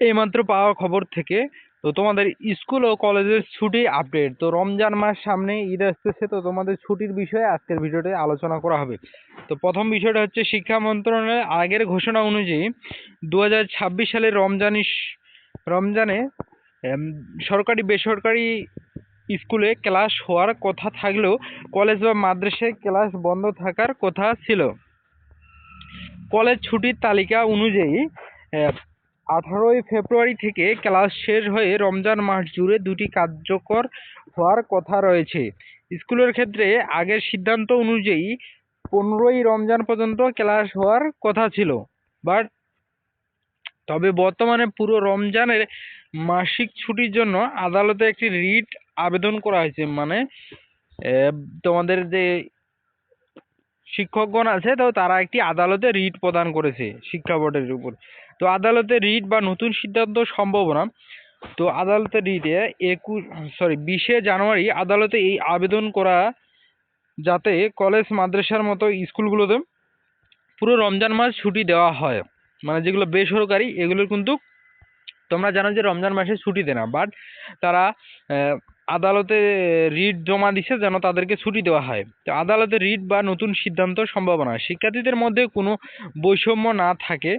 এইমাত্র পাওয়া খবর থেকে তো তোমাদের স্কুল ও কলেজের ছুটি আপডেট তো রমজান মাস সামনে ঈদ আসতেছে, তো তোমাদের ছুটির বিষয়ে আজকের ভিডিওতে আলোচনা করা হবে। তো প্রথম বিষয়টা হচ্ছে শিক্ষা মন্ত্রণালয়ের আগের ঘোষণা অনুযায়ী দু সালের রমজান রমজানে সরকারি, বেসরকারি স্কুলে ক্লাস হওয়ার কথা থাকলেও কলেজ বা মাদ্রাসায় ক্লাস বন্ধ থাকার কথা ছিল। কলেজ ছুটির তালিকা অনুযায়ী আঠারোই ফেব্রুয়ারি থেকে ক্লাস শেষ হয়ে রমজান মাস জুড়ে দুটি কার্যকর হওয়ার কথা রয়েছে। স্কুলের ক্ষেত্রে আগের সিদ্ধান্ত অনুযায়ী পনেরোই রমজান পর্যন্ত ক্লাস হওয়ার কথা ছিল। বাট তবে বর্তমানে পুরো রমজানের মাসিক ছুটির জন্য আদালতে একটি রিট আবেদন করা হয়েছে। মানে তোমাদের যে শিক্ষকগণ আছে, তো তারা একটি আদালতে রিট প্রদান করেছে শিক্ষা বোর্ডের উপর। তো আদালতে রিট বা নতুন সিদ্ধান্ত সম্ভাবনা তো আদালতে রিটে একুশ সরি বিশে জানুয়ারি আদালতে এই আবেদন করা যাতে কলেজ, মাদ্রাসার মতো স্কুলগুলোতে পুরো রমজান মাস ছুটি দেওয়া হয়। মানে যেগুলো বেসরকারি, এগুলোর কিন্তু তোমরা জানো যে রমজান মাসে ছুটি দেয় না। বাট তারা আদালতে রিট জমা দিছে যেন তাদেরকে ছুটি দেওয়া হয়। তো আদালতে রিট বা নতুন সিদ্ধান্ত সম্ভাবনা শিক্ষার্থীদের মধ্যে কোনো বৈষম্য না থাকে।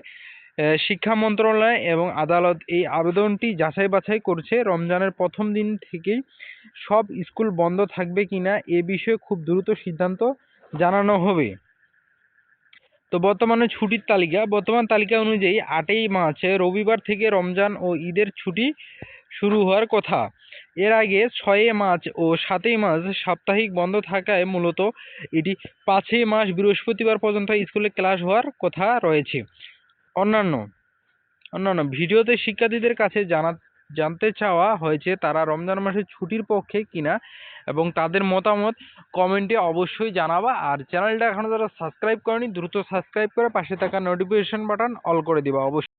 শিক্ষা মন্ত্রণালয় এবং আদালত এই আবেদনটি যাচাই বাছাই করছে। রমজানের প্রথম দিন থেকেই সব স্কুল বন্ধ থাকবে কিনা এ বিষয়ে খুব দ্রুত সিদ্ধান্ত জানানো হবে। তো বর্তমানে ছুটির তালিকা। বর্তমান তালিকা অনুযায়ী আটই মার্চ, রবিবার থেকে রমজান ও ঈদের ছুটি শুরু হওয়ার কথা। এর আগে ছয়ই মার্চ ও সাতই মার্চ সাপ্তাহিক বন্ধ থাকায় মূলত এটি পাঁচই মার্চ বৃহস্পতিবার পর্যন্ত স্কুলে ক্লাস হওয়ার কথা রয়েছে। অন্যান্য অন্যান্য ভিডিওতে শিক্ষার্থীদের কাছে জানা, জানতে চাওয়া হয়েছে তারা রমজান মাসে ছুটির পক্ষে কিনা এবং তাদের মতামত কমেন্টে অবশ্যই জানাবা। আর চ্যানেলটা এখনও যারা সাবস্ক্রাইব করেনি, দ্রুত সাবস্ক্রাইব করে পাশে থাকা নোটিফিকেশন বাটন অল করে দিবা। অবশ্যই